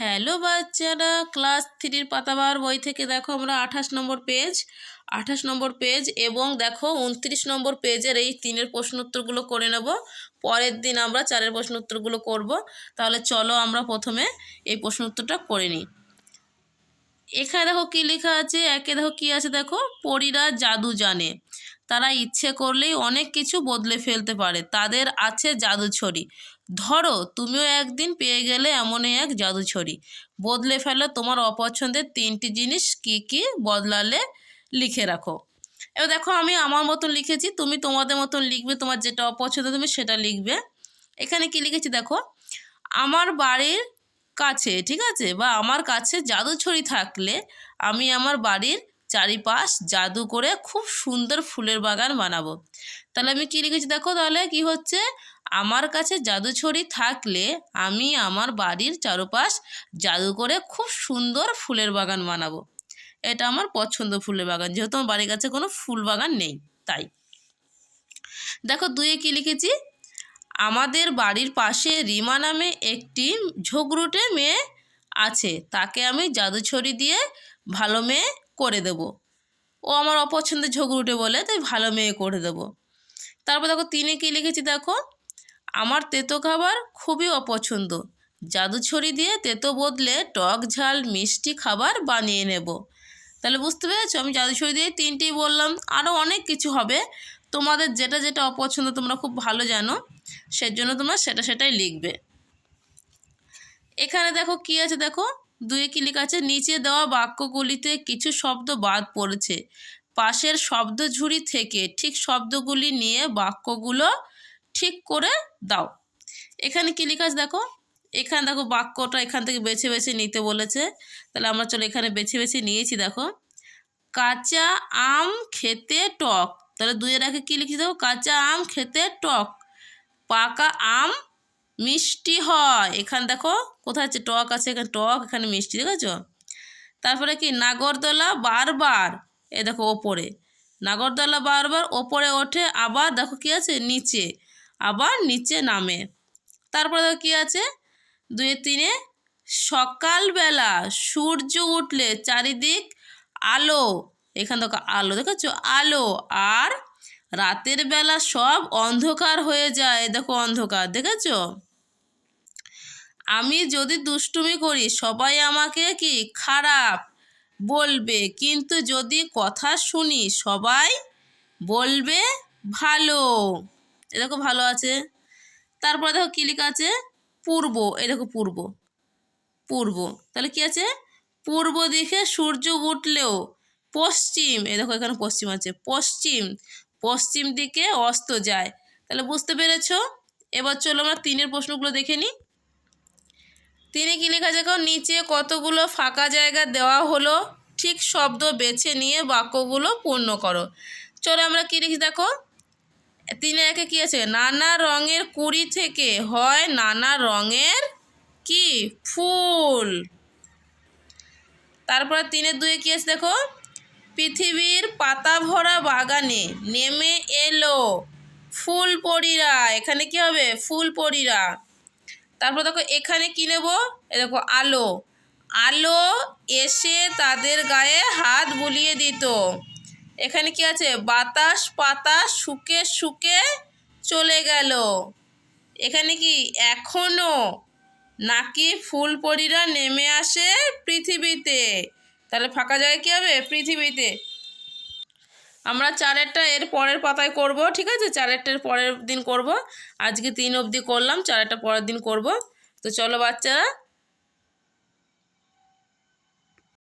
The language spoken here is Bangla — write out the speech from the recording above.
হ্যালো বাচ্চারা, ক্লাস থ্রির পাতাবার বই থেকে দেখো আমরা আঠাশ নম্বর পেজ, আঠাশ নম্বর পেজ এবং দেখো উনত্রিশ নম্বর পেজের এই তিনের প্রশ্ন উত্তরগুলো করে নেব। পরের দিন আমরা চারের প্রশ্ন উত্তরগুলো করব। তাহলে চলো আমরা প্রথমে এই প্রশ্ন উত্তরটা করে নিই। এখানে দেখো কী লেখা আছে, একে দেখো কী আছে দেখো, পরীরা জাদু জানে। তারা ইচ্ছে করলেই অনেক কিছু বদলে ফেলতে পারে। তাদের আছে জাদু ছড়ি ধরো, তুমিও একদিন পেয়ে গেলে এমনই এক জাদু ছড়ি বদলে ফেলো তোমার অপছন্দের তিনটি জিনিস কি কি বদলালে লিখে রাখো। এবার দেখো, আমি আমার মতন লিখেছি, তুমি তোমাদের মতন লিখবে, তোমার যেটা অপছন্দ তুমি সেটা লিখবে। এখানে কি লিখেছি দেখো, আমার বাড়ির কাছে, ঠিক আছে? বা আমার কাছে জাদু ছড়ি থাকলে আমি আমার বাড়ির চারিপাশ জাদু করে খুব সুন্দর ফুলের বাগান বানাবো। তাহলে আমি কী লিখেছি দেখো তাহলে? কি হচ্ছে? আমার কাছে জাদু ছড়ি থাকলে আমি আমার বাড়ির চারপাশ জাদু করে খুব সুন্দর ফুলের বাগান বানাবো। এটা আমার পছন্দ ফুলের বাগান, যেহেতু আমার বাড়ির কাছে কোনো ফুল বাগান নেই, তাই। দেখো দুয়ে কি লিখেছি? আমাদের বাড়ির পাশে রিমা নামে একটি ঝগড়ুটে মেয়ে আছে, তাকে আমি জাদু ছড়ি দিয়ে ভালো মেয়ে করে দেব। ও আমার অপছন্দের ঝগড়ুটে বলে, তাই ভালো মেয়ে করে দেব। তারপর দেখো তিনে কী লিখেছি দেখো, আমার তেতো খাবার খুবই অপছন্দ। জাদু ছড়ি দিয়ে তেতো বদলে টক ঝাল, মিষ্টি খাবার বানিয়ে নেব। তাহলে বুঝতে পেরেছ? আমি জাদু ছড়ি দিয়ে তিনটেই বললাম আরও অনেক কিছু হবে। তোমাদের যেটা যেটা অপছন্দ তোমরা খুব ভালো জানো, সেজন্য তোমরা সেটা সেটাই লিখবে। এখানে দেখো কি আছে দেখো দুয়ে ক্লিক আছে নিচে দেওয়া বাক্যগুলিতে কিছু শব্দ বাদ পড়েছে। পাশের শব্দ ঝুড়ি থেকে ঠিক শব্দগুলি নিয়ে বাক্যগুলো ঠিক করে দাও। এখানে কি লেখা আছে দেখো? এখানে দেখো বাক্যটা এখান থেকে বেছে বেছে নিতে বলেছে। তাহলে আমরা চলো এখানে বেছে বেছে নিয়েছি, দেখো। কাঁচা আম খেতে টক। তাহলে দুইয়ের আগে কী লিখেছি দেখো কাঁচা আম খেতে টক। পাকা আম মিষ্টি হয়। এখানে দেখো, কোথায় আছে টক আছে, এখানে টক, এখানে মিষ্টি, দেখেছ? তারপরে কি? নাগরদোলা বারবার। এ দেখো, ওপরে। নাগরদোলা বারবার ওপরে ওঠে, আবার দেখো কি আছে? নিচে। আবার নিচে নামে। তারপরে দেখো কী আছে? দুয়ে তিনে, সকালবেলা সূর্য উঠলে চারিদিক আলো। এখান থেকে আলো, দেখেছ? আলো। আর রাতের বেলা সব অন্ধকার হয়ে যায়। দেখো অন্ধকার, দেখেছ? আমি যদি দুষ্টুমি করি, সবাই আমাকে কি খারাপ বলবে? কিন্তু যদি কথা শুনি, সবাই বলবে ভালো। এ দেখো ভালো আছে। তারপরে দেখো কী লেখা আছে? পূর্ব। দেখো পূর্ব। পূর্ব। তাহলে কি আছে? পূর্ব দিকে সূর্য উঠলেও পশ্চিম। এই দেখো এখানে পশ্চিম আছে। পশ্চিম। পশ্চিম দিকে অস্ত যায়। তাহলে বুঝতে পেরেছ? এবার চলো আমরা তিনের প্রশ্নগুলো দেখে নিই। তিনি কি লেখা দেখো, নিচে কতগুলো ফাঁকা জায়গা দেওয়া হলো, ঠিক শব্দ বেছে নিয়ে বাক্যগুলো পূর্ণ করো। চলো আমরা কী লিখি দেখো? তিনি একে কী আছে? নানা রঙের কুড়ি থেকে হয় নানা রঙের কি? ফুল। তারপরে তিনের দুয়ে কী আছে দেখো? পৃথিবীর পাতা ভরা বাগানে নেমে এলো ফুল পরীরা এখানে কি হবে? ফুল পরীরা তারপর দেখো, এখানে কী নেব? এ দেখো, আলো। আলো এসে তাদের গায়ে হাত বুলিয়ে দিত। এখানে কি আছে? বাতাস, পাতা শুকে শুকে চলে গেল। এখানে কি? এখনও নাকি ফুল পরীরা নেমে আসে পৃথিবীতে। তাহলে ফাঁকা জায়গায় কী হবে? পৃথিবীতে। আমরা চারেরটা এর পরের পাতায় করব, ঠিক আছে? চারেরটার পরের দিন করব। আজকে তিন অবধি করলাম, চারেরটা পরের দিন করব। তো চলো বাচ্চারা